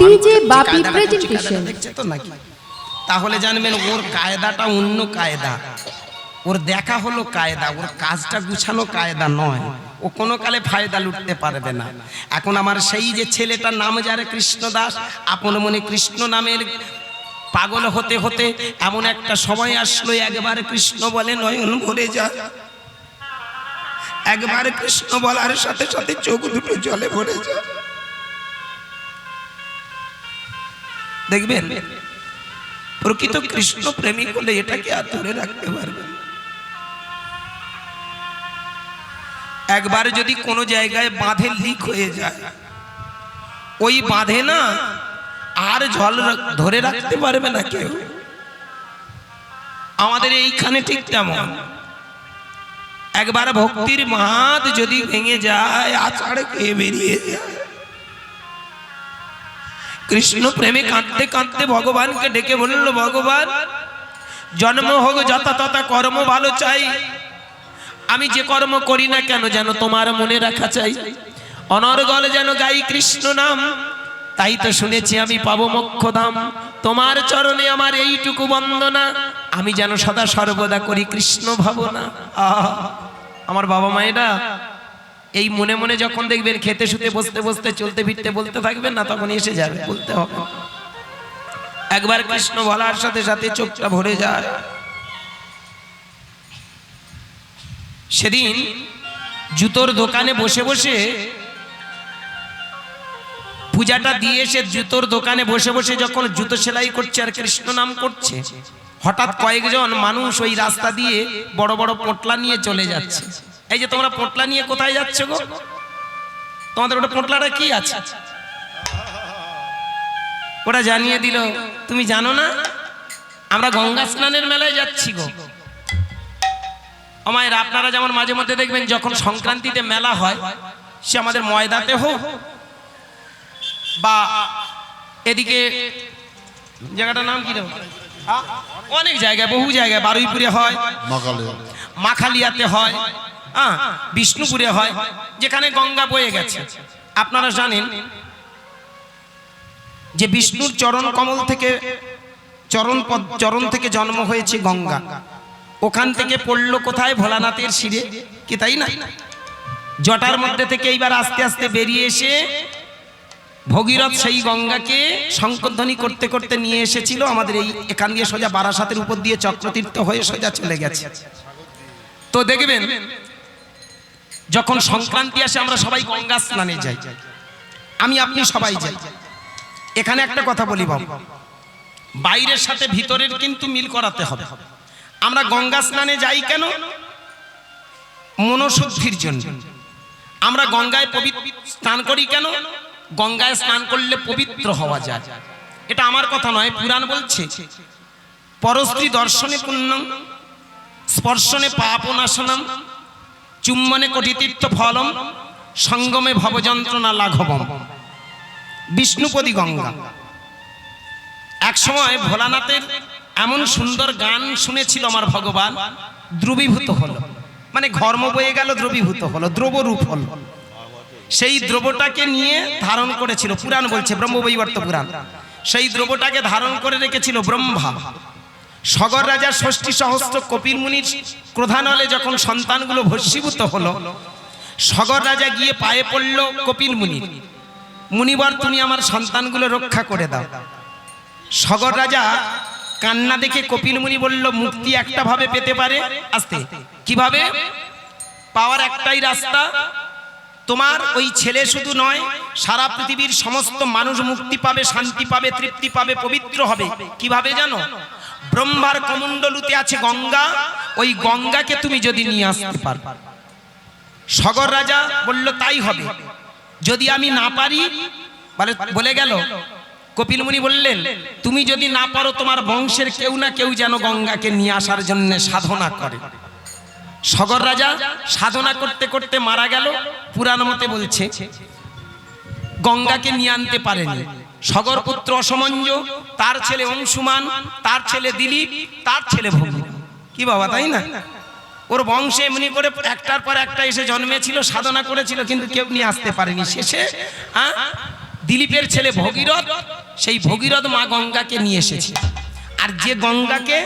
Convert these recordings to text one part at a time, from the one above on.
DJ বাপি presentation. দেখছে তো নাকি? তাহলে জানবেন ওর কায়দাটা অন্য কায়দা। ওর দেখা হলো কায়দা ওর কাজটা গুছানো কায়দা নয়। ও কোনো কালে ফায়দা লুটতে পারবে না। এখন আমার সেই যে ছেলেটার নাম যারে কৃষ্ণ দাস আপন মনে কৃষ্ণ নামের পাগল হতে হতে এমন একটা সময় আসলো একবার কৃষ্ণ বলে নয়ন ভরে যা। একবার কৃষ্ণ বলার সাথে সাথে চোখ দুটো জলে ভরে যায় দেখবেন? প্রকৃত কৃষ্ণ প্রেমিক হলে এটাকে আর ধরে রাখতে পারবে। একবার যদি কোনো জায়গায় বাঁধে লিক হয়ে যায় ওই বাঁধে না আর জল ধরে রাখতে পারবে না কেউ। আমাদের এইখানে ঠিক তেমন। একবার ভক্তির মাদ যদি ভেঙে যায় আচার খেয়ে বেরিয়ে যায়। কৃষ্ণ প্রেমে কাঁদতে কাঁদতে ভগবানকে ডেকে বলল, ভগবান, জন্ম হোক যথা তথা কর্ম ভালো চাই। আমি যে কর্ম করি না কেন যেন তোমার মনে রাখা চাই? অনর্গল যেন গাই কৃষ্ণ নাম, তাই তো শুনেছি আমি পাবো মোক্ষ ধাম। তোমার চরণে আমার এইটুকু বন্দনা, আমি যেন সদা সর্বদা করি কৃষ্ণ ভাবনা। আমার বাবা মায়েরা এই মনে মনে যখন দেখবেন খেতে শুতে, বসতে বসতে, চলতে, ফিরতে, বলতে থাকবেন না, তখন এসে যাবে, বলতে হবে। একবার কৃষ্ণ বলার সাথে সাথে চোখটা ভরে যায়। সেদিন জুতোর দোকানে বসে বসে পূজাটা দিয়ে এসে জুতোর দোকানে বসে বসে যখন জুতো সেলাই করছে আর কৃষ্ণ নাম করছে, হঠাৎ কয়েকজন মানুষ ওই রাস্তা দিয়ে বড় বড় পোটলা নিয়ে চলে যাচ্ছে। এই যে তোমরা পোটলা নিয়ে কোথায় যাচ্ছ গো? তোমাদের ওটা পোটলাটা কি আছে? ওটা জানিয়ে দিল তুমি জানো না আমরা গঙ্গা স্নানের মেলায় যাচ্ছি গো। আমায় আপনারা যেমন মাঝে মধ্যে দেখবেন যখন সংক্রান্তিতে মেলা হয় সে আমাদের ময়দাতে হোক বা এদিকে জায়গাটার নাম কি অনেক জায়গায় বহু জায়গায় বারুইপুরে হয় মাখালিয়াতে হয় হ্যাঁ বিষ্ণুপুরে হয়, যেখানে গঙ্গা বয়ে গেছে। আপনারা জানেন যে বিষ্ণুর চরণ কমল থেকে চরণ চরণ থেকে জন্ম হয়েছে গঙ্গা। ওখান থেকে পড়ল কোথায়? ভোলানাথের শিরে। কি তাই না? জটার মধ্যে থেকে এইবার আস্তে আস্তে বেরিয়ে এসে ভগীরথ সেই গঙ্গাকে শঙ্করধ্বনি করতে করতে নিয়ে এসেছিল। আমাদের এই এখান দিয়ে সোজা বারাসাতের উপর দিয়ে চক্রতীর্থ হয়ে সোজা চলে গেছে। তো দেখবেন যখন সংক্রান্তি আসে, আমরা সবাই গঙ্গা স্নানে যাই। আমি, আপনি সবাই যাই। এখানে একটা কথা বলি, বাবু। বাইরের সাথে ভিতরের কিন্তু মিল করাতে হবে। আমরা গঙ্গা স্নানে যাই কেন? মনোশুদ্ধির জন্য। আমরা গঙ্গায় পবিত্র স্নান করি কেন? গঙ্গায় স্নান করলে পবিত্র হওয়া যায়। এটা আমার কথা নয়, পুরাণ বলছে, পরশ্রী দর্শনে পুণ্যম স্পর্শনে পাপনাশনম চুম্বনে কোটিতীর্থ ফলম, সঙ্গমে ভবযন্ত্রণা লাঘবম। বিষ্ণুপদী গঙ্গা। এক সময় ভোলানাথের এমন সুন্দর গান শুনেছিল আমার ভগবান, দ্রবীভূত হলো। মানে ঘর্ম বয়ে গেল, দ্রবীভূত হলো, দ্রবরূপ হল। সেই দ্রবটাকে নিয়ে ধারণ করেছিল, পুরাণ বলছে, ব্রহ্মবৈবর্ত পুরাণ। সেই দ্রবটাকে ধারণ করে রেখেছিল ব্রহ্মা। সগর রাজা ষষ্ঠী সহস্র কপিল মুনির ক্রোধানলে যখন সন্তানগুলো ভস্মীভূত হলো, সগর রাজা গিয়ে পায়ে পড়ল কপিল মুনির। মুনিবর, তুমি আমার সন্তানগুলো রক্ষা করে দাও। সগর রাজা কান্না দেখে কপিল মুনি বলল, মুক্তি একটা ভাবে পেতে পারে? আস্তে। কীভাবে? পাওয়ার একটাই রাস্তা। তোমার ওই ছেলে শুধু নয়, সারা পৃথিবীর সমস্ত মানুষ মুক্তি পাবে, শান্তি পাবে, তৃপ্তি পাবে, পবিত্র হবে। কীভাবে জানো? ব্রহ্মার কমণ্ডলুতে আছে গঙ্গা, ওই গঙ্গাকে তুমি যদি নিয়ে আসতে পারো। সগর রাজা বলল, তাই হবে। যদি আমি না পারি, বলে বলে গেল। কপিল মুনি বললেন, তুমি যদি না পারো, তোমার বংশের কেউ না কেউ যেন গঙ্গাকে নিয়ে আসার জন্য সাধনা করে। সগর রাজা সাধনা করতে করতে মারা গেল। পুরাণ মতে বলছে, গঙ্গাকে নিয়ে আনতে পারেনি। সগর পুত্র অসমঞ্জ, তার ছেলে অংশুমান, তার ছেলে দিলীপ, তার ছেলে ভূমি কি বাবা, তাই না? ওর বংশে এমনি করে একটার পর একটা এসে জন্মেছিল, সাধনা করেছিল, কিন্তু কেউ নিয়ে আসতে পারেনি। শেষে দিলীপের ছেলে ভগীরথ, সেই ভগীরথ মা গঙ্গাকে নিয়ে এসেছে। আর যে গঙ্গাকে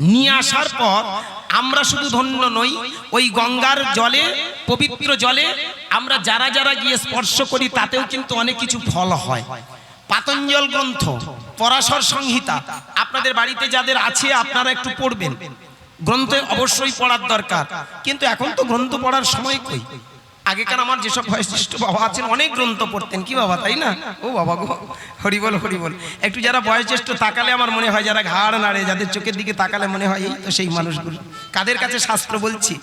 নিয়ে আসার পর আমরা শুধু ধন্য নই, ওই গঙ্গার জলে, পবিত্র জলে আমরা যারা যারা গিয়ে স্পর্শ করি, তাতেও কিন্তু অনেক কিছু ফল হয়। পাতঞ্জল গ্রন্থ, পরাশর সংহিতা, আপনাদের বাড়িতে যাদের আছে, আপনারা একটু পড়বেন। গ্রন্থ অবশ্যই পড়ার দরকার। কিন্তু এখন তো গ্রন্থ পড়ার সময় কই? আগেকার আমার যেসব বয়োজ্যেষ্ঠ বাবা আছেন, অনেক গ্রন্থ পড়তেন। কি বাবা, তাই না? ও বাবা গো হরিবল হরিবল একটু যারা বয়োজ্যেষ্ঠ, তাকালে আমার মনে হয় যারা ঘাড় নাড়ে, যাদের চোখের দিকে তাকালে মনে হয় এই তো সেই মানুষগুলো। কাদের কাছে শাস্ত্র বলছি?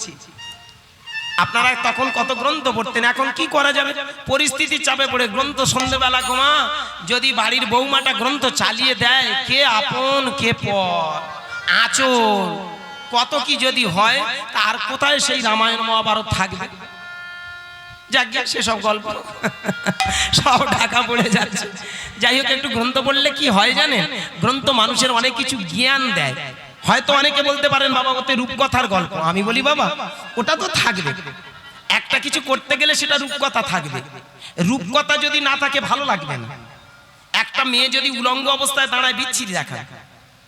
আপনারা তখন কত গ্রন্থ পড়তেন, এখন কি করা যাবে? পরিস্থিতির চাপে পড়ে গ্রন্থ সন্ধ্যেবেলা ঘুমা, যদি বাড়ির বৌমাটা গ্রন্থ চালিয়ে দেয়, কে আপন, কে পর? আচল। কত কি যদি হয়, তার কোথায় সেই রামায়ণ মহাভারত থাকবে? যাক যাক, সেসব গল্প। সব ঢাকা পড়ে যাচ্ছে। যাই হোক, একটু গ্রন্থ পড়লে কি হয় জানেন? গ্রন্থ মানুষের অনেক কিছু জ্ঞান দেয়। হয়তো অনেকে বলতে পারেন, বাবা, ওতে রূপকথার গল্প। আমি বলি, বাবা, ওটা তো থাকবে। একটা কিছু করতে গেলে সেটা রূপকথা থাকবে। রূপকথা যদি না থাকে, ভালো লাগবে না। একটা মেয়ে যদি উলঙ্গ অবস্থায় দাঁড়ায়, বিচ্ছিরি দেখায়।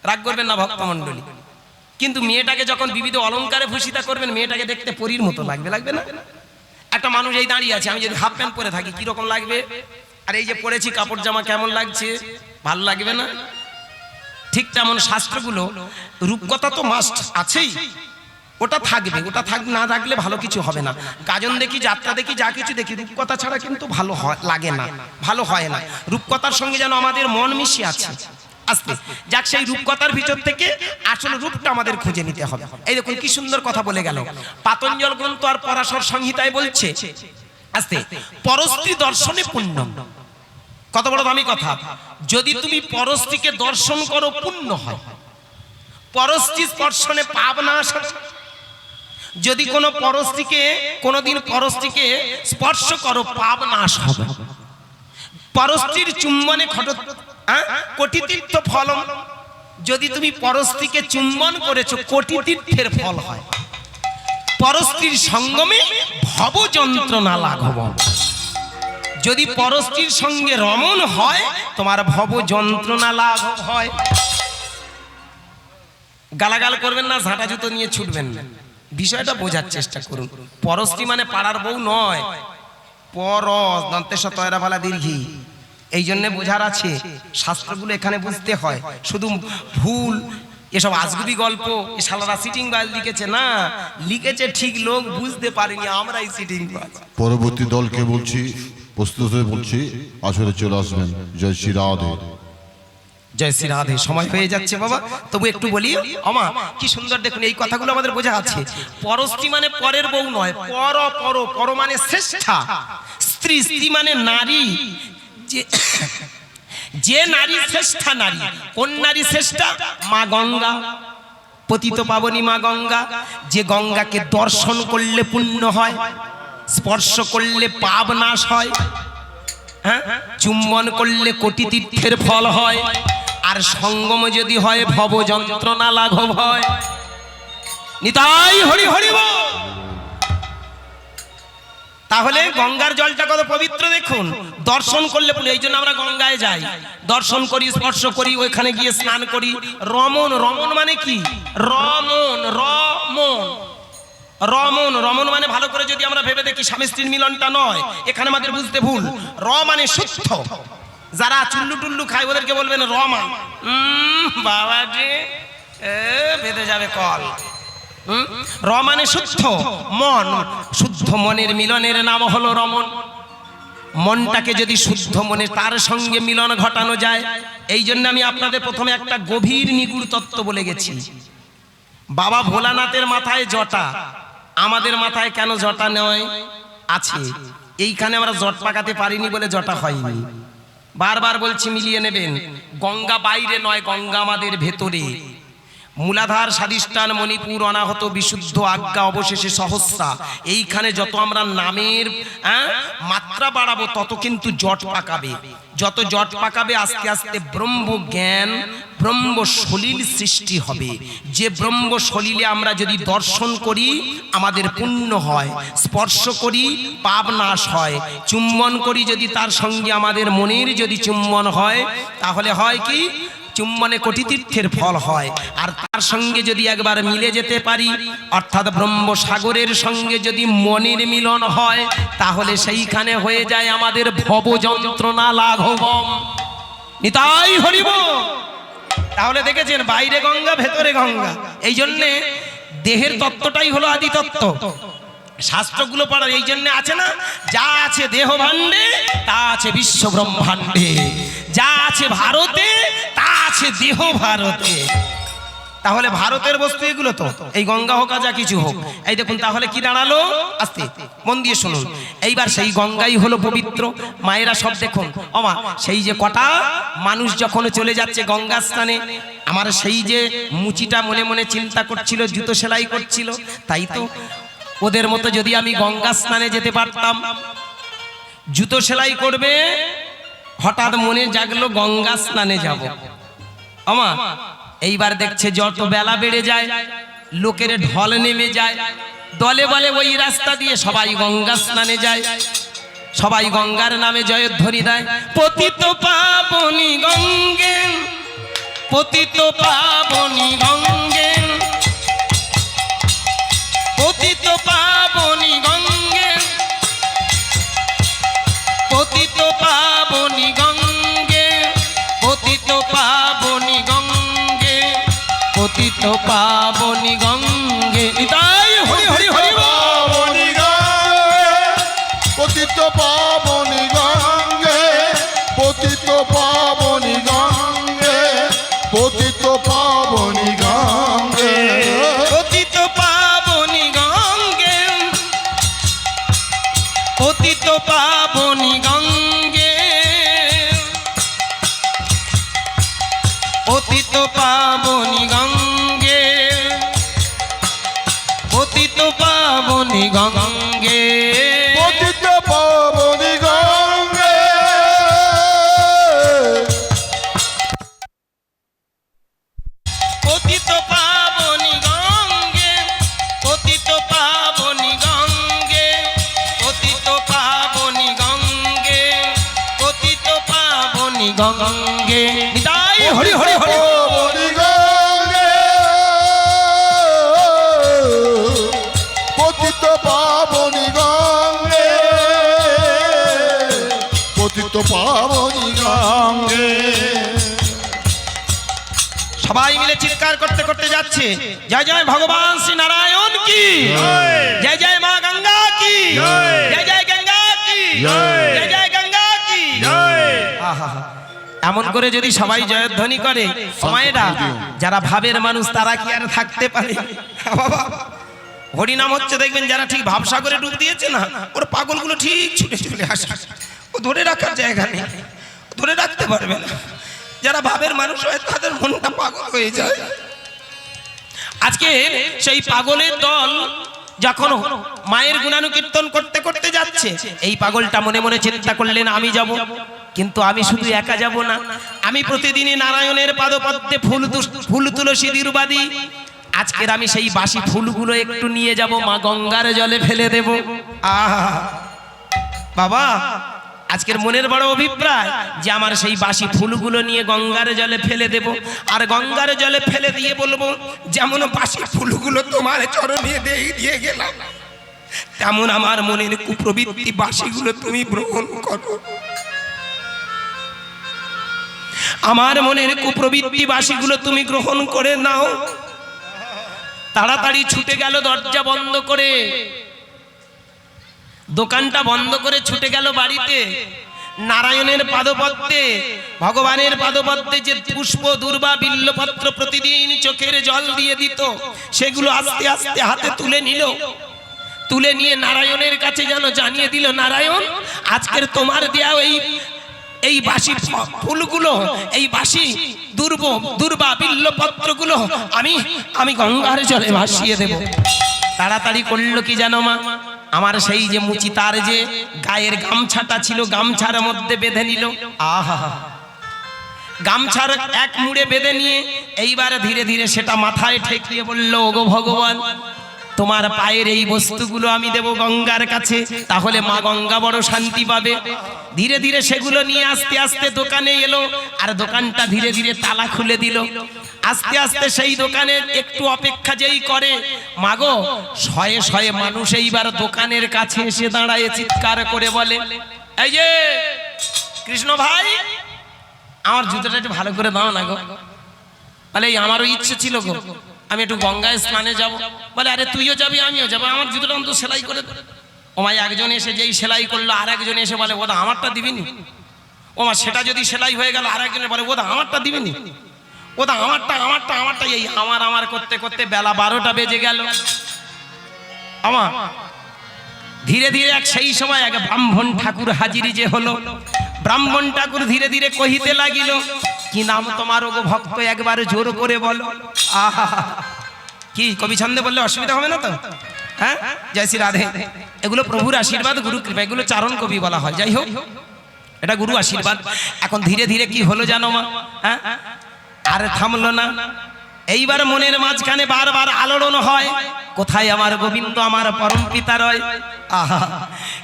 রাগ করবেন না ভক্তমণ্ডলী কিন্তু মেয়েটাকে যখন বিবিধ অলংকারে ভূষিতা করবেন, মেয়েটাকে দেখতে পরীর মতো লাগবে লাগবে না? একটা মানুষ এই দাঁড়িয়ে আছে, আমি যদি হাফ প্যান্ট পরে থাকি, কীরকম লাগবে? আর এই যে পরেছি, কাপড় জামা কেমন লাগছে? ভালো লাগবে না? ঠিক তেমন শাস্ত্রগুলো, রূপকথা তো মাস্ট আছেই। ওটা থাকবে, ওটা থাক, না থাকলে ভালো কিছু হবে না। গাজন দেখি, যাত্রা দেখি, যা কিছু দেখি, রূপকথা ছাড়া কিন্তু ভালো লাগে না, ভালো হয় না। রূপকথার সঙ্গে যেন আমাদের মন মিশে আছে। আস্তে। যাক, সেই রূপকথার ভিতর থেকে আসল রূপটা আমাদের খুঁজে নিতে হবে। এই দেখুন, কি সুন্দর কথা বলে গেল। পাতঞ্জল গ্রন্থ আর পরাশর সংহিতায় বলছে, আস্তে পরস্ত্রী দর্শনে পুণ্য কত বড় দামি কথা। যদি তুমি পরস্ত্রীকে দর্শন করো, পুণ্য হয়। পরস্ত্রী স্পর্শনে পাপ না আসে। যদি কোনো পরস্ত্রীকে কোনোদিন পরস্ত্রীকে স্পর্শ করো, পাপ নাশ হবে। পরস্ত্রীর চুম্বনে হ্যাঁ? কোটি তীর্থ ফলম। যদি তুমি পরস্ত্রীকে চুম্বন করেছ কোটি তীর্থের ফল হয়। পরস্ত্রীর সঙ্গমে ভব যন্ত্রণা লাঘব। যদি পরস্ত্রীর সঙ্গে রমণ হয়, তোমার ভব যন্ত্রণা লাঘব হয়। গালাগাল করবেন না, ঝাঁটা জুতো নিয়ে ছুটবেন না। বিষয়টা বোঝার চেষ্টা করুন। পরস্ত্রী মানে পাড়ার বউ নয়। পরস দন্তেশ তয়রা ভালা দীর্ঘি। এই জন্যে বোঝার আছে শাস্ত্রগুলো এখানে বুঝতে হয়। শুধু ভুল এসব আজগুবি গল্প এ শালারা সিটিং বাজ লিখেছে। না লিখেছে ঠিক লোক বুঝতে পারেনি আমরাই সিটিং বাজ পরবর্তী দলকে বলছি প্রস্তুত হয়ে বলছি আসলে চলে আসবেন। জয় শ্রী রাধে। জয় শ্রী রাধে। সময় হয়ে যাচ্ছে বাবা তবু একটু বলি আমা কি সুন্দর দেখুন এই কথাগুলো আমাদের বোঝা আছে। পরস্ত্রী মানে পরের বউ নয় পর পর পর মানে শ্রেষ্ঠা। স্ত্রী স্ত্রী মানে নারী। যে যে নারী শ্রেষ্ঠা নারী, কোন নারী শ্রেষ্ঠা? মা গঙ্গা, পতিত পাবনী মা গঙ্গা। যে গঙ্গাকে দর্শন করলে পুণ্য হয়, স্পর্শ করলে পাপ নাশ হয় হ্যাঁ? চুম্বন করলে কোটি তীর্থের ফল হয়, আর সঙ্গম যদি হয় ভব যন্ত্রণা লাঘব হয়। নিতাই হরি হরি বল। তাহলে গঙ্গার জলটা কত পবিত্র দেখুন? দর্শন করলে। এই জন্য আমরা গঙ্গায় যাই। দর্শন করি স্পর্শ করি ওইখানে গিয়ে স্নান করি। রমন রমন মানে কি? রমন রমন রমন রমন মানে ভালো করে যদি আমরা ভেবে দেখি স্বামী স্ত্রীর মিলনটা নয়। এখানে আমাদের বুঝতে ভুল। র মানে শুদ্ধ। যারা চুল্লু টুল্লু খায় ওদেরকে বলবেন রমান বাবা রে বেঁধে যাবে কল? র মানে শুদ্ধ মন, শুদ্ধ মনের মিলনের নাম হলো রমন মনটাকে যদি শুদ্ধ মনে তার সঙ্গে মিলন ঘটানো যায়, এই জন্য আমি আপনাদের প্রথমে একটা গভীর নিগুড় তত্ত্ব বলে গেছি। বাবা ভোলানাথের মাথায় জটা, আমাদের মাথায় কেন জটা নয়? আছে, এইখানে আমরা জট পাকাতে পারিনি বলে জটা হয়নি। বারবার বলছি মিলিয়ে নেবেন, গঙ্গা বাইরে নয়, গঙ্গা আমাদের ভেতরে। মূলাধার স্বাদিষ্ঠান মণিপুর অনাহত বিশুদ্ধ আজ্ঞা অবশেষে সহস্রা। এইখানে যত আমরা নামের মাত্রা বাড়াবো, তত কিন্তু জট পাকাবে। যত জট পাকাবে, আস্তে আস্তে ব্রহ্ম জ্ঞান, ব্রহ্ম সলিল সৃষ্টি হবে। যে ব্রহ্ম সলিলে আমরা যদি দর্শন করি, আমাদের পুণ্য হয়, স্পর্শ করি, পাপ নাশ হয়। চুম্বন করি যদি তার সঙ্গে আমাদের মনের যদি চুম্বন হয়, তাহলে হয় কি? চুম্বনে কোটি তীর্থের ফল হয়। আর তার সঙ্গে যদি একবার মিলে যেতে পারি, অর্থাৎ ব্রহ্ম সাগরের সঙ্গে যদি মনের মিলন হয়, তাহলে সেইখানে হয়ে যায় আমাদের ভব যন্ত্রণা লাঘবম। নিতাই হরিব। তাহলে দেখেছেন, বাইরে গঙ্গা, ভেতরে গঙ্গা। এই জন্যে দেহের তত্ত্বটাই হলো আদি তত্ত্ব। শাস্ত্রগুলো পড়ার এই জন্য আছে না, যা আছে দেহ ভাণ্ডে তা আছে বিশ্ব ব্রহ্মাণ্ডে যা আছে ভারতে, তা আছে দেহ ভারতে। তাহলে ভারতের বস্তু এগুলো তো। এই গঙ্গা হোক যা কিছু হোক। এই দেখুন, তাহলে কি দাঁড়াল? আস্তে, মন দিয়ে শুনুন। এইবার সেই গঙ্গাই হলো পবিত্র। মায়েরা সব দেখুন। অমা সেই যে কটা মানুষ যখন চলে যাচ্ছে গঙ্গা স্নানে, আমার সেই যে মুচিটা মনে মনে চিন্তা করছিল, জুতো সেলাই করছিল, তাই তো ওদের মতো যদি আমি গঙ্গা স্নানে যেতে পারতাম। জুতো সেলাই করবে হঠাৎ মনে জাগলো গঙ্গা স্নানে যাব। আমা, এইবার দেখছে যত বেলা বেড়ে যায়, লোকের ঢল নেমে যায়। দলে বলে ওই রাস্তা দিয়ে সবাই গঙ্গা স্নানে যায়। সবাই গঙ্গার নামে জয়ধ্বনি দেয়, পতিত পাবনি গঙ্গে, পতিত পাবনি গঙ্গে। পাবনি গঙ্গে। নিতাই হরি হরি হরি। পাবনি গঙ্গে পতিত পাবনি গঙ্গে পতিত পাবনি গঙ্গে পতিত পাবনি গঙ্গে। পতিত পাবনি গঙ্গে পতিত পাবনি গঙ্গে। পতিত পাবনি গঙ্গে। পাবনি গঙ্গে। পতিত পাবনি গঙ্গে। পতিত পাবনি গঙ্গে পতিত পাবনি গঙ্গে পতিত পাবনি গঙ্গে পতিত পাবনি গঙ্গে। হরি হরি হরি। পাবনি গঙ্গে। সবাই মিলে চিৎকার করতে করতে যাচ্ছে। জয় জয় ভগবান শ্রী নারায়ণ কি? জয়। জয় মা গঙ্গা কি? জয়। জয় গঙ্গা কি? জয়। জয় গঙ্গা কি? এমন করে যদি সবাই জয়ধ্বনি করে সময়টা যারা ভাবের মানুষ তারা কি আর থাকতে পারে? বাবা হরিনাম হচ্ছে দেখবেন যারা ঠিক ভাবসাগরে ডুব দিয়েছে না ওর পাগলগুলো ঠিক ছুটে চলে আসে। ধরে রাখার জায়গা নেই। ধরে রাখতে পারবে না। যারা ভাবের মানুষ হয়, তাদের মনটা পাগল হয়ে যায়। আজকে সেই পাগলের দল যখন মায়ের গুণানুকীর্তন করতে করতে যাচ্ছে, এই পাগলটা মনে মনে চিন্তা করলেন, আমি যাব। কিন্তু আমি শুধু একা যাব না। আমি প্রতিদিনই নারায়ণের পাদপদ্মে ফুল ফুল তুলসী দিরুবাদি। আজকের আমি সেই বাসি ফুলগুলো একটু নিয়ে যাব, মা গঙ্গার জলে ফেলে দেব। আহা, বাবা আজকের মনের বড় অভিপ্রায় যে আমার সেই বাসি ফুলগুলো নিয়ে গঙ্গার জলে ফেলে দেব। আর গঙ্গার জলে ফেলে দিয়ে বলব, যেমন বাসি ফুলগুলো তোমার চরণে দিয়ে দিয়ে গেলাম, তেমন আমার মনের কুপ্রবৃত্তি বাসিগুলো তুমি গ্রহণ করো। আমার মনের কুপ্রবৃত্তি বাসিগুলো তুমি গ্রহণ করে নাও। তাড়াতাড়ি ছুটে গেল দরজা বন্ধ করে। দোকানটা বন্ধ করে ছুটে গেল বাড়িতে। নারায়ণের পাদপদ্মে, ভগবানের পাদপদ্মে যে পুষ্প, দুর্বা, বিল্লপত্র প্রতিদিন চোখের জল দিয়ে দিত, সেগুলো আস্তে আস্তে হাতে তুলে নিল। তুলে নিয়ে নারায়ণের কাছে যেন জানিয়ে দিল, নারায়ণ, আজকের তোমার দেয়া এই এই বাসি ফুলগুলো, এই বাসি দুর্ব, দুর্বা, বিল্লপত্রগুলো আমি আমি গঙ্গার জলে ভাসিয়ে দেব। তাড়াতাড়ি করল কি জানো মা? আমার সেই যে মুচি তার যে গায়ের গামছাটা ছিল, গামছার মধ্যে বেঁধে নিল। আহা। গামছার এক মুড়ে বেঁধে নিয়ে এইবার ধীরে ধীরে সেটা মাথায় ঠেকিয়ে বলল, ওগো ভগবান, তোমার পায়ের এই বস্তুগুলো আমি দেব গঙ্গার কাছে, তাহলে মা গঙ্গা বড় শান্তি পাবে। ধীরে ধীরে সেগুলো নিয়ে আস্তে আস্তে দোকানে এলো, আর দোকানটা ধীরে ধীরে তালা খুলে দিল। আস্তে আস্তে সেই দোকানের একটু অপেক্ষা যেই করে। মাগো শয়ে শয়ে মানুষ এইবার দোকানের কাছে এসে দাঁড়ায় চিৎকার করে বলে এই যে কৃষ্ণ ভাই আমার জুতোটা একটু ভালো করে দাও না গো। বলে এই আমারও ইচ্ছে ছিল গো। আমি একটু গঙ্গায় স্নানে যাব। বলে আরে তুইও যাবি আমিও যাব। আমার জুতোটা অন্তত সেলাই করে দে। ও মা একজন এসে যেই সেলাই করল আর একজন এসে বলে ওদা আমারটা দিবিনি? ও মা সেটা যদি সেলাই হয়ে গেল আর একজনে বলে ওদা আমারটা দিবিনি? ওদা আমারটা আমারটা আমারটা, এই আমার আমার করতে করতে বেলা বারোটা বেজে গেল। আমার, ধীরে ধীরে এক সেই সময় এক ব্রাহ্মণ ঠাকুর হাজিরি যে হলো। ব্রাহ্মণ ঠাকুর ধীরে ধীরে কহিতে লাগিল, কি নাম তোমার ওগো ভক্ত? একবার জোর করে বলো। আহা, কি কবি ছন্দে বললে অসুবিধা হবে না তো? হ্যাঁ? জয় শ্রী রাধে। এগুলো প্রভুর আশীর্বাদ, গুরু কৃপা, এগুলো চারণ কবি বলা হয়। যাই হোক, এটা গুরু আশীর্বাদ। এখন ধীরে ধীরে কি হলো জানো মা? হ্যাঁ? আর থামলো না। এইবার মনের মাঝখানে বারবার আলোড়ন হয়। কোথায় আমার গোবিন্দ, আমার পরম পিতা রয়? আহা,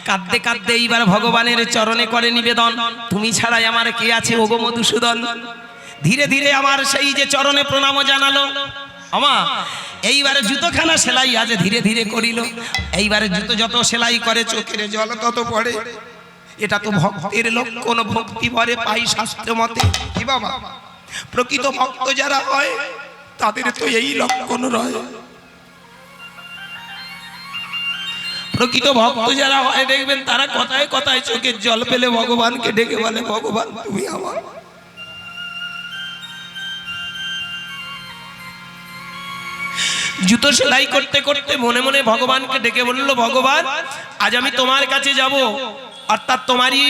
কাঁদতে কাঁদতে এইবার ভগবানের চরণে করে নিবেদন। তুমি ছাড়াই আমার কে আছে ওগো মধুসূদন? ধীরে ধীরে আমার সেই যে চরণে প্রণাম জানালো। আমা এইবারে জুতোখানা সেলাই আজ ধীরে ধীরে করিল। এইবারে জুতো যত সেলাই করে, চোখের জল তত পড়ে। এটা তো ভক্তের লক্ষণ, ভক্তি ভরে পাই শাস্ত্র মতে। কি বাবা? প্রকৃত ভক্ত যারা হয়, তাদের তো এই লক্ষণ রয়। প্রকৃত ভক্ত যারা হয়, দেখবেন তারা কথায় কথায় চোখের জল পেলে ভগবানকে ডেকে বলে, ভগবান, তুমি আমার। জুতো সেলাই করতে করতে মনে মনে ভগবানকে ডেকে বলল, ভগবান, আজ আমি তোমার কাছে যাব। অর্থাৎ তোমারই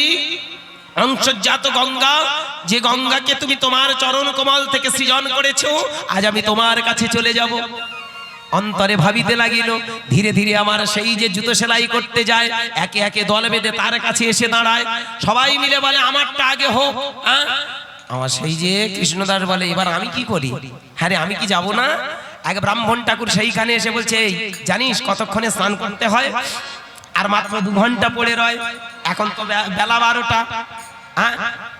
অংশজাত গঙ্গা, যে গঙ্গাকে তুমি তোমার চরণ কমল থেকে সৃজন করেছ, আজ আমি তোমার কাছে চলে যাব। অন্তরে ভাবিতে লাগিল, ধীরে ধীরে আমার সেই যে জুতো সেলাই করতে যায়, একে একে দল বেঁধে তার কাছে এসে দাঁড়ায়। সবাই মিলে বলে, আমারটা আগে হোক? আমার সেই যে কৃষ্ণদাস বলে, এবার আমি কি করি? হ্যাঁ রে, আমি কি যাব না? এক ব্রাহ্মণ ঠাকুর সেইখানে এসে বলছে, এই, জানিস কতক্ষণে স্নান করতে হয়? আর মাত্র দু ঘণ্টা পড়ে রয়, এখন তো বেলা বারোটা।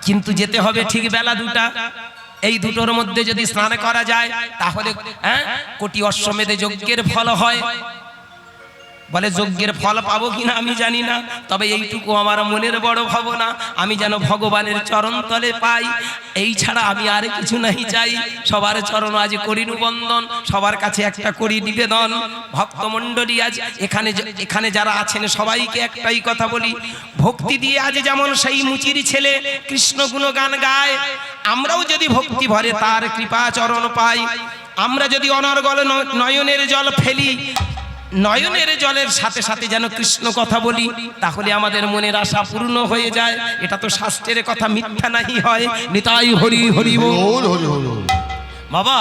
কিন্তু যেতে হবে ঠিক বেলা দুটা। এই দুটোর মধ্যে যদি স্নান করা যায়, তাহলে হ্যাঁ কোটি অশ্বমেধে যজ্ঞের ফল হয়। বলে, যজ্ঞের ফল পাবো কিনা আমি জানি না, তবে এইটুকু আমার মনের বড় ভাবনা। আমি যেন ভগবানের চরণ তলে পাই, এই ছাড়া আমি আর কিছু নাই চাই। সবার চরণ আজ করিনু বন্দন, সবার কাছে একটা করি নিবেদন। ভক্তমণ্ডলী, আজ এখানে এখানে যারা আছেন, সবাইকে একটাই কথা বলি। ভক্তি দিয়ে আজ যেমন সেই মুচির ছেলে কৃষ্ণ গুণগান গায়, আমরাও যদি ভক্তি ভরে তার কৃপা চরণ পাই। আমরা যদি অনর্গল নয়নের জল ফেলি নয়নের জলের সাথে সাথে যেন কৃষ্ণ কথা বলি তাহলে আমাদের মনের আশা পূর্ণ হয়ে যায়। এটা তো শাস্ত্রের কথা মিথ্যা নাহি হয়। নিতাই হরি হরি বল। বাবা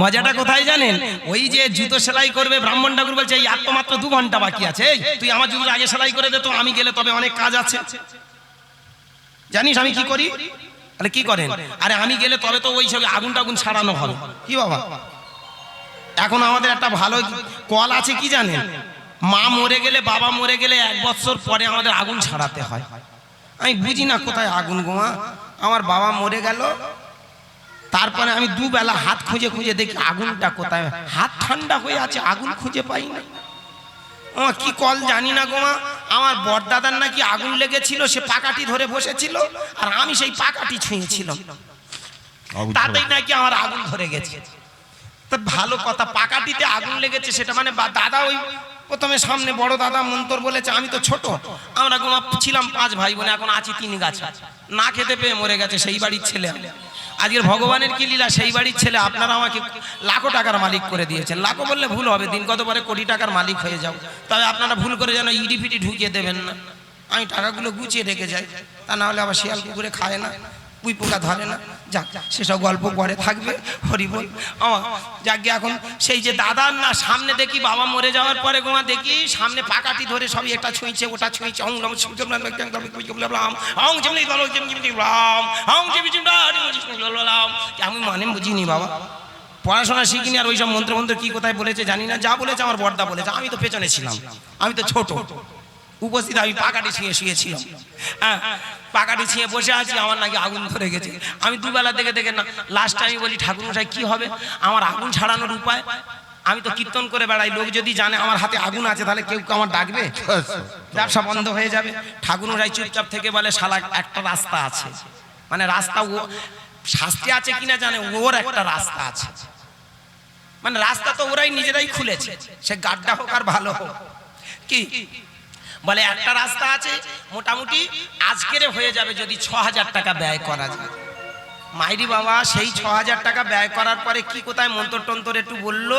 মজাটা কোথায় জানেন? ওই যে জুতো সেলাই করবে ব্রাহ্মণ ঠাকুর বলছে এই আর তো মাত্র দু ঘণ্টা বাকি আছে। তুই আমার জুতো আগে সেলাই করে দে তো আমি গেলে তবে অনেক কাজ আছে। জানিস আমি কি করি? তাহলে কি করেন? আরে আমি গেলে তবে তো ওই সবে আগুন টাগুন ছাড়ানো হবে। কি বাবা? এখন আমাদের একটা ভালো কল আছে কি জানেন? মা মরে গেলে বাবা মরে গেলে এক বছর পরে আমাদের আগুন ছাড়াতে হয়। আমি বুঝি না কোথায় আগুন গোমা আমার বাবা মরে গেল তারপরে আমি দুবেলা হাত খুঁজে খুঁজে দেখি আগুনটা কোথায়। হাত ঠান্ডা হয়ে আছে আগুন খুঁজে পাই না। ও কি কল জানি না গোমা আমার বরদাদার নাকি আগুন লেগেছিল সে পাকাটি ধরে বসেছিল আর আমি সেই পাকাটি ছুঁয়েছিলাম। তাতেই নাকি আমার আগুন ধরে গেছে। তা ভালো কথা পাকাটিতে আগুন লেগেছে, সেটা মানে দাদা ওই প্রথমে সামনে বড় দাদা মন্তর বলেছে, আমি তো ছোট, আমরা গোমা ছিলাম পাঁচ ভাই বোন, এখন আছি তিন গাছ। না খেতে পেয়ে মরে গেছে সেই বাড়ির ছেলে। আজকের ভগবানের কি লীলা, সেই বাড়ির ছেলে, আপনারা আমাকে লাখো টাকার মালিক করে দিয়েছেন। লাখো বললে ভুল হবে, দিন কত পরে কোটি টাকার মালিক হয়ে যাও। তবে আপনারা ভুল করে যেন ইডি ফিডি ঢুকিয়ে দেবেন না। আমি টাকাগুলো গুছিয়ে রেখে যাই, তা না হলে আবার শিয়াল কুকুরে খায় না। পুই পোকা ধরে না। যাক, সেসব গল্প পরে থাকবে। হরিবল যাকে এখন সেই যে দাদার না, সামনে দেখি বাবা মরে যাওয়ার পরে গোমা দেখি, সামনে পাকাটি ধরে সবই একটা ছুঁইছে, ওটা ছুঁইছে। অং নম আমি মানে বুঝিনি বাবা। পড়াশোনা শিখিনি আর ওইসব মন্ত্র মন্ত্র কি কোথায় বলেছে জানি না। যা বলেছে আমার বর্দা বলেছে। আমি তো পেছনে ছিলাম। আমি তো ছোট। উপস্থিত আমি পাকাটি ছিঁয়ে শুয়েছিলাম। হ্যাঁ পাকাটি ছিঁয়ে বসে আছি, আমার নাকি আগুন ধরে গেছে। আমি দুবেলা দেখে দেখে না লাস্টে আমি বলি ঠাকুর মশাই কি হবে? আমার আগুন ছাড়ানোর উপায়? আমি তো কীর্তন করে বেড়াই, লোক যদি জানে আমার হাতে আগুন আছে, তাহলে কেউ আমার ডাকবে? ব্যবসা বন্ধ হয়ে যাবে। ঠাকুর মশাই চুপচাপ থেকে বলে, শালা, একটা রাস্তা আছে। মানে রাস্তা ও, শাস্তি আছে কিনা জানে, ওর একটা রাস্তা আছে। মানে রাস্তা তো ওরাই নিজেরাই খুলেছে। সে গাড্ডা হোক আর ভালো হোক। কি? বলে একটা রাস্তা আছে মোটামুটি আজকের হয়ে যাবে যদি ছ হাজার টাকা ব্যয় করা যায়। মাইরি বাবা সেই ছ হাজার টাকা ব্যয় করার পরে কি কোথায় মন্তর টন্তর একটু বলল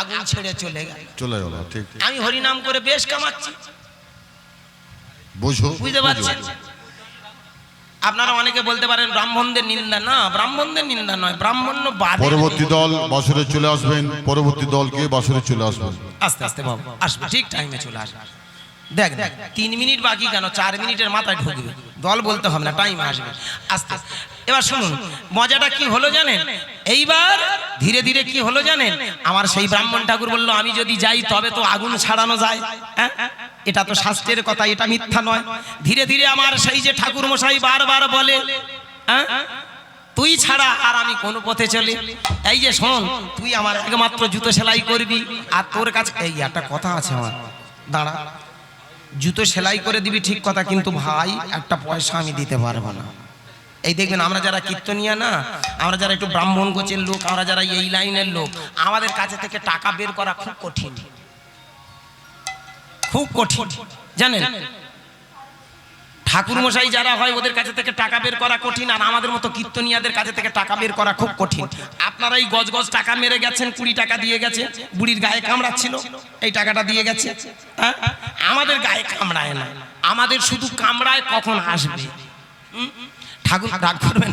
আগুন ছেড়ে চলে গেল। চলে গেল ঠিক। আমি হরিনাম করে বেশ কামাচ্ছি। বুঝো বুঝতে পারছেন? আপনারা অনেকে বলতে পারেন ব্রাহ্মণদের নিন্দা। না ব্রাহ্মণদের নিন্দা নয় ব্রাহ্মণ্য বাদে। পরবর্তী দল বাসরে চলে আসবেন পরবর্তী দলকে বাসরে চলে আসবেন? আস্তে আস্তে বাবু আসবে ঠিক টাইমে চলে আসবে। দেখ দেখ, তিন মিনিট বাকি কেন? চার মিনিটের মাথায় ঢুকবে। দল বলতে হবে না টাইম আসবে। আস্তে। এবার শুনুন, মজাটা কি হলো জানেন? এইবার ধীরে ধীরে কি হলো জানেন? আমার সেই ব্রাহ্মণ ঠাকুর বলল, আমি যদি যাই, তবে তো আগুন ছাড়ানো যায়। হ্যাঁ? এটা তো শাস্ত্রের কথা, এটা মিথ্যা নয়। ধীরে ধীরে আমার সেই যে ঠাকুর মশাই বারবার বলে হ্যাঁ? তুই ছাড়া আর আমি কোন পথে চলি? এই যে শোন, তুই আমার একমাত্র জুতো সেলাই করবি, আর তোর কাছে এই একটা কথা আছে আমার। দাঁড়া। জুতো সেলাই করে দিবি ঠিক কথা, কিন্তু ভাই, একটা পয়সা আমি দিতে পারব না। এই দেখবেন, আমরা যারা কীর্তনিয়া না, আমরা যারা একটু ব্রাহ্মণ গোচের লোক, আমরা যারা এই লাইনের লোক, আমাদের কাছে থেকে টাকা বের করা খুব কঠিন। খুব কঠিন। জানেন? ঠাকুর মশাই যারা হয়, ওদের কাছে থেকে টাকা বের করা কঠিন আর আমাদের মতো কীর্তনিয়াদের কাছে থেকে টাকা বের করা খুব কঠিন আপনারা এই গজ গজ টাকা মেরে গেছেন, কুড়ি টাকা দিয়ে গেছে, বুড়ির গায়ে কামড়াচ্ছিল, এই টাকাটা দিয়ে গেছে হ্যাঁ? আমাদের গায়ে কামড়ায় না, আমাদের শুধু কামড়ায় কখন আসবে? ঠাকুর রাগ করবেন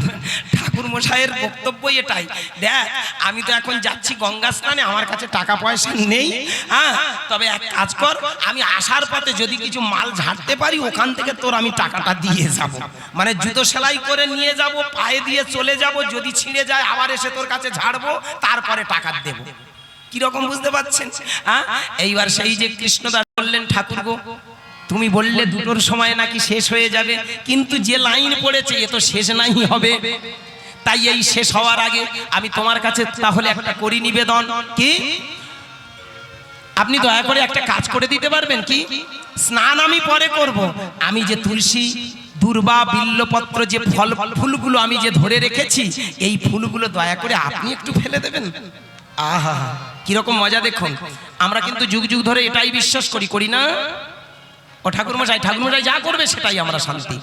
না। ঠাকুর মশাইয়ের বক্তব্য এটাই। দেখ, আমি তো এখন যাচ্ছি গঙ্গা স্নানে, আমার কাছে টাকা পয়সা নেই হ্যাঁ? তবে এক কাজ কর, আমি আসার পথে যদি কিছু মাল ঝাড়তে পারি, ওখান থেকে তোর আমি টাকাটা দিয়ে যাব। মানে জুতো সেলাই করে নিয়ে যাব, পায়ে দিয়ে চলে যাব, যদি ছিঁড়ে যায়, আবার এসে তোর কাছে ঝাড়বো, তারপরে টাকা দেব। কীরকম বুঝতে পারছেন? হ্যাঁ? এইবার সেই যে কৃষ্ণদাস বললেন, ঠাকুর গো, তুমি বললে দুটোর সময় নাকি শেষ হয়ে যাবে, কিন্তু যে লাইন পড়েছে, এ তো শেষ নাই হবে। তাই এই শেষ হওয়ার আগে আমি তোমার কাছে তাহলে একটা করি নিবেদন। কি? আপনি দয়া করে একটা কাজ করে দিতে পারবেন কি? স্নান আমি পরে করব। আমি যে তুলসী দুর্বা বিল্লপত্র যে ফল ফুলগুলো আমি যে ধরে রেখেছি এই ফুলগুলো দয়া করে আপনি একটু ফেলে দেবেন? আহা কীরকম মজা দেখুন। আমরা কিন্তু যুগ যুগ ধরে এটাই বিশ্বাস করি করি না? ও ঠাকুরমশাই ঠাকুরমশাই যা করবে সেটাই আমরা শান্তি।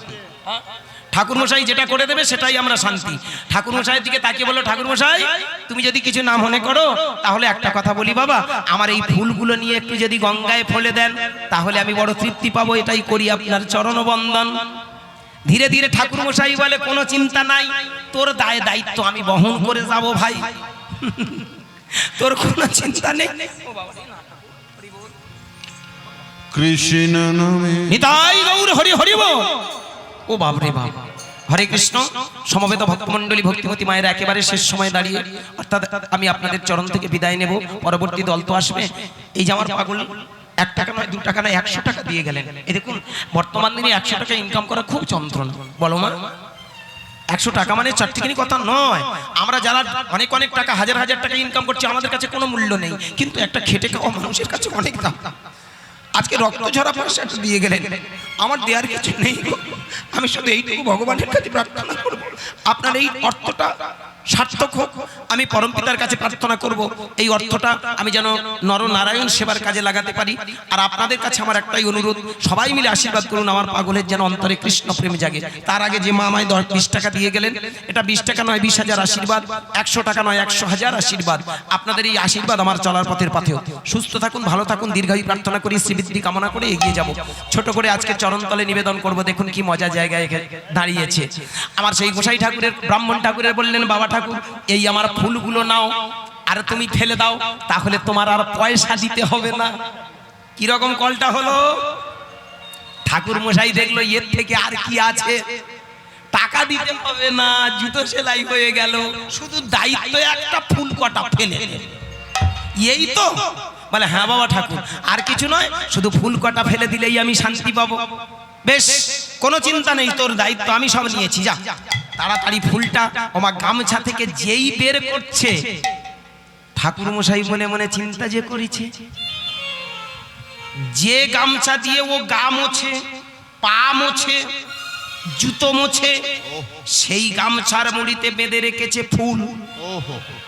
ঠাকুরমশাই যেটা করে দেবে সেটাই আমরা শান্তি। ঠাকুরমশাইয়ের দিকে তাকিয়ে বলল ঠাকুরমশাই তুমি যদি কিছু না মনে করো তাহলে একটা কথা বলি বাবা আমার এই ফুলগুলো নিয়ে একটু যদি গঙ্গায় ফলে দেন তাহলে আমি বড় তৃপ্তি পাবো এটাই করি আপনার চরণ বন্দন ধীরে ধীরে ঠাকুরমশাই বলে কোনো চিন্তা নাই তোর দায় দায়িত্ব আমি বহন করে যাব ভাই। তোর কোনো চিন্তা নেই? কৃষ্ণ নামে নিতাই গৌর হরি হরিব ও বাবরে বাপ। হরে কৃষ্ণ, সমবেত ভক্তমণ্ডলী ভক্তিমতী মায়ের একেবারে শেষ সময় দাঁড়িয়ে, অর্থাৎ আমি আপনাদের চরণ থেকে বিদায় নেব, পরবর্তী দল তো আসবে। এই যে আমার পাগল, এক টাকা নয়, দু টাকা নয়, একশো টাকা দিয়ে গেলেন। এই দেখুন, বর্তমান দিনে একশো টাকা ইনকাম করা খুব যন্ত্রণা। বলো মা, একশো টাকা মানে চারটিখানি কথা নয়। আমরা যারা অনেক অনেক টাকা, হাজার হাজার টাকা ইনকাম করছি, আমাদের কাছে কোনো মূল্য নেই। কিন্তু একটা খেটে খাওয়া মানুষের কাছে অনেক দাম। আজকে রক্ত ঝরা পয়সাটা দিয়ে গেলেন আমার দেওয়ার কিছু নেই। আমি শুধু এইটুকু ভগবানের কাছে প্রার্থনা করব আপনার এই অর্থটা সার্থক হোক, আমি পরম পিতার কাছে প্রার্থনা করব। এই অর্থটা আমি যেন নরনারায়ণ সেবার কাজে লাগাতে পারি। আর আপনাদের কাছে আমার একটাই অনুরোধ, সবাই মিলে আশীর্বাদ করুন আমার পাগলের যেন অন্তরে কৃষ্ণ প্রেম জাগে। তার আগে যে মা আমায় দশ, বিশ টাকা দিয়ে গেলেন, এটা বিশ টাকা নয়, বিশ হাজার আশীর্বাদ, একশো টাকা নয়, একশো হাজার আশীর্বাদ। আপনাদের এই আশীর্বাদ আমার চলার পথের পথেও সুস্থ থাকুন, ভালো থাকুন, দীর্ঘায়ু প্রার্থনা করি, শ্রীবৃদ্ধি কামনা করে এগিয়ে যাব। ছোট করে আজকে চরণতলে নিবেদন করব, দেখুন কি মজা জায়গায় দাঁড়িয়েছে। আমার সেই গোসাই ঠাকুরের, ব্রাহ্মণ ঠাকুরের বললেন, বাবা ঠাকুর এই আমার ফুলগুলো নাও, আর তুমি ফেলে দাও, তাহলে তোমার আর পয়সা দিতে হবে না। কীরকম কলটা হলো? ঠাকুর মশাই দেখল, এর থেকে আর কি আছে? টাকা দিতে হবে না, জুতো সেলাই হয়ে গেল, শুধু দায়িত্ব একটা ফুল কটা ফেলে। এই তো। বলে হ্যাঁ বাবা ঠাকুর, আর কিছু নয়, শুধু ফুল কটা ফেলে দিলেই আমি শান্তি পাবো। বেশ, কোনো চিন্তা নেই, তোর দায়িত্ব আমি সব নিয়েছি, যা। তাড়াতাড়ি ফুলটা আমার গামছা থেকে যেই বের করছে। ঠাকুর মশাই মনে মনে চিন্তা যে করেছে, যে গামছা দিয়ে ও গা মোছে, পা মোছে, জুতো মোছে, সেই গামছার মুড়িতে বেঁধে রেখেছে ফুল।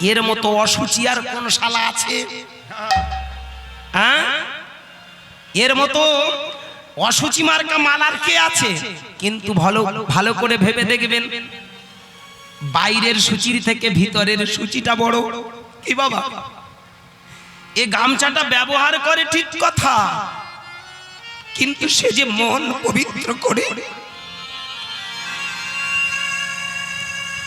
এর মতো অসুচি আর কোন শালা আছে? হ্যাঁ? এর মতো অসুচি মার্কা মালার কে আছে? কিন্তু ভালো ভালো করে ভেবে দেখবেন। বাইরের সূচির থেকে ভিতরের সূচিটা বড়। কি বাবা? এ গামছাটা ব্যবহার করে ঠিক কথা। কিন্তু সে যে মন পবিত্র করে।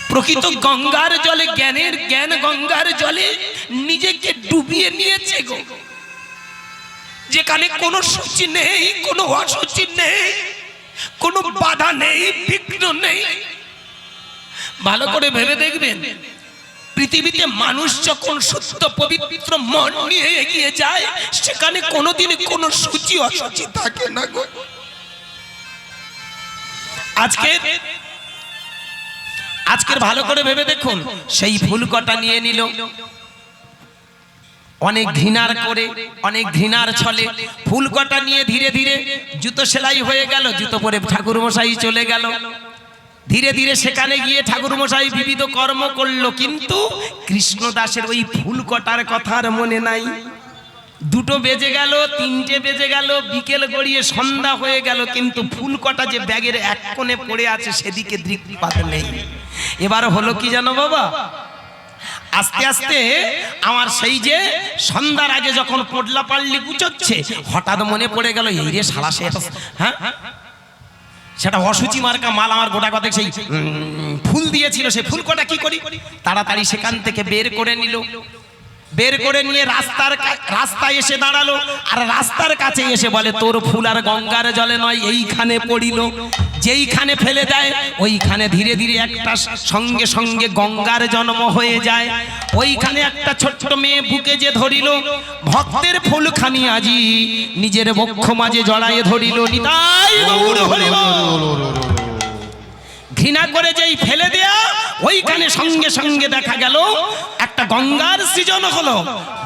প্রকৃত গঙ্গার জলে, জ্ঞানের জ্ঞান গঙ্গার জলে নিজেকে ডুবিয়ে নিয়েছে গো। যেখানে কোনো সূচি নেই, কোনো অসুচি নেই, কোনো বাধা নেই, বিঘ্ন নেই। ভালো করে ভেবে দেখবেন, পৃথিবীতে মানুষ যখন শুদ্ধ পবিত্র মন নিয়ে এগিয়ে যায়, সেখানে কোনোদিন কোনো সূচি, অসুচি থাকে না গো। আজকে, আজকের ভালো করে ভেবে দেখুন, সেই ফুল কটা নিয়ে নিল। অনেক ঘৃণার করে অনেক ঘৃণার ছলে ফুল কটা নিয়ে ধীরে ধীরে জুতো সেলাই হয়ে গেল জুতো পরে ঠাকুর মশাই চলে গেল। ধীরে ধীরে সেখানে গিয়ে ঠাকুর মশাই বিবিধ কর্ম করল কিন্তু কৃষ্ণদাসের ওই ফুল কটার কথা আর মনে নাই। দুটো বেজে গেল তিনটে বেজে গেল বিকেল গড়িয়ে সন্ধ্যা হয়ে গেল কিন্তু ফুল কটা যে ব্যাগের এক কোণে পড়ে আছে সেদিকে দৃষ্টিপাত নেই। এবার হলো কি জানো বাবা? আস্তে আস্তে আমার সেই যে সন্ধ্যার আগে যখন পোডলা পাল্লি গুছোচ্ছে হঠাৎ মনে পড়ে গেল, এই রে সারা সে হ্যাঁ? সেটা অসুচি মার্কা মাল আমার গোটা কথা সেই ফুল দিয়েছিল, সে ফুল কটা কি করি? তাড়াতাড়ি সেখান থেকে বের করে নিল। বের করে নিয়ে রাস্তার রাস্তায় এসে দাঁড়াল। আর রাস্তার কাছে এসে বলে, তোর ফুল আর গঙ্গার জলে নয়, এইখানে পড়িল। যেইখানে ফেলে দেয়, ওইখানে ধীরে ধীরে একটা সঙ্গে সঙ্গে গঙ্গার জন্ম হয়ে যায় ওইখানে একটা ছোট্ট মেয়ে বুকে যে ধরিল, ভক্তের ফুলখানি আজি নিজের বক্ষ মাঝে জড়ায়ে ধরিল, নিতাই। ঘৃণা করে যেই ফেলে দেয়া, ওইখানে সঙ্গে সঙ্গে দেখা গেল, একটা গঙ্গার সৃজন হলো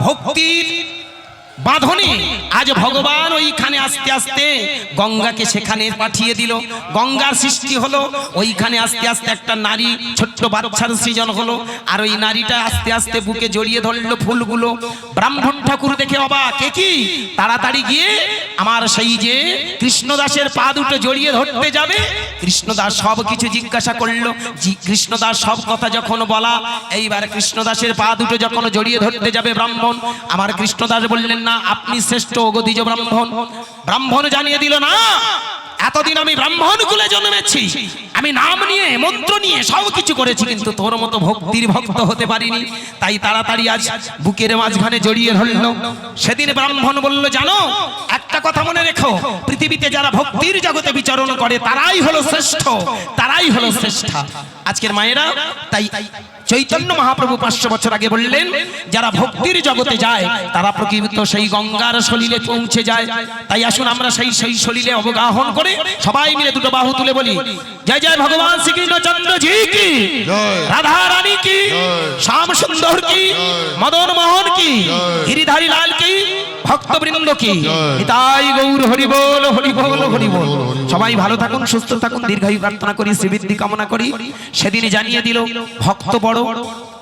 ভক্তির বাঁধনে। আজ ভগবান ওইখানে আস্তে আস্তে গঙ্গাকে সেখানে পাঠিয়ে দিল। গঙ্গার সৃষ্টি হলো ওইখানে আস্তে আস্তে একটা নারী ছোট্ট বাচ্চার সৃজন হলো। আর ওই নারীটা আস্তে আস্তে বুকে জড়িয়ে ধরলো ফুলগুলো। ব্রাহ্মণ ঠাকুর দেখে অবাক কে? কি? তাড়াতাড়ি গিয়ে আমার সেই যে কৃষ্ণদাসের পা দুটো জড়িয়ে ধরতে যাবে। কৃষ্ণদাস সব কিছু জিজ্ঞাসা করল। কৃষ্ণদাস সব কথা যখন বলা এইবার কৃষ্ণদাসের পা দুটো যখন জড়িয়ে ধরতে যাবে ব্রাহ্মণ আমার কৃষ্ণদাস বললেন না, আপনি শ্রেষ্ঠ অগদিজ ব্রাহ্মণ। ব্রাহ্মণ জানিয়ে দিল, না, এতদিন আমি ব্রাহ্মণ কুলে জন্মেছি। আমি নাম নিয়ে, মন্ত্র নিয়ে সব কিছু করেছি, কিন্তু তোর মতো ভক্তির ভক্ত হতে পারিনি। তাই তাড়াতাড়ি আজ বুকের মাঝখানে জড়িয়ে ধরল। সেদিন ব্রাহ্মণ বলল, জানো, একটা কথা মনে রেখো। পৃথিবীতে যারা ভক্তির জগতে বিচরণ করে, তারাই হলো শ্রেষ্ঠ, তারাই হলো শ্রেষ্ঠা। আজকের মায়েরা, তাই চৈতন্য মহাপ্রভু পাঁচশো বছর আগে বললেন যারা ভক্তির জগতে যায় তারা প্রকৃত সেই গঙ্গার সলিলে পৌঁছে যায়। তাই আসুন আমরা সেই সেই সলিলে অবগাহন করে সবাই মিলে দুটো বাহু তুলে বলি। জয় জয় ভগবান শ্রীকৃষ্ণচন্দ্র জি কি। রাধা রানী কি? শ্যাম সুন্দর কি? মদন মোহন কি? গিরিধারী লাল কি? ভক্তবৃন্দ কি? তাই গৌর হরি বল হরি বল হরি বল সবাই ভালো থাকুন সুস্থ থাকুন দীর্ঘায়ু প্রার্থনা করি শ্রীবৃদ্ধি কামনা করি। সেদিনই জানিয়ে দিল ভক্ত বড়।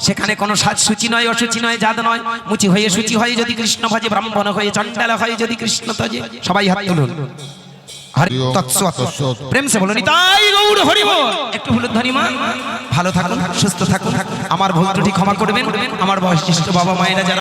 সেখানে কোনো সাজ সূচি নয় অসুচি নয় জাত নয়। মুচি হয়ে সূচি হয় যদি কৃষ্ণ ভাজে ব্রাহ্মণ হয়ে চণ্ডালা হয় যদি কৃষ্ণ তজে সবাই হাত তুলুন। ভালো থাকুন সুস্থ থাকুন। আমার ভুল ত্রুটি ক্ষমা করবেন। আমার বয়সিষ্ঠ বাবা মায়েরা যারা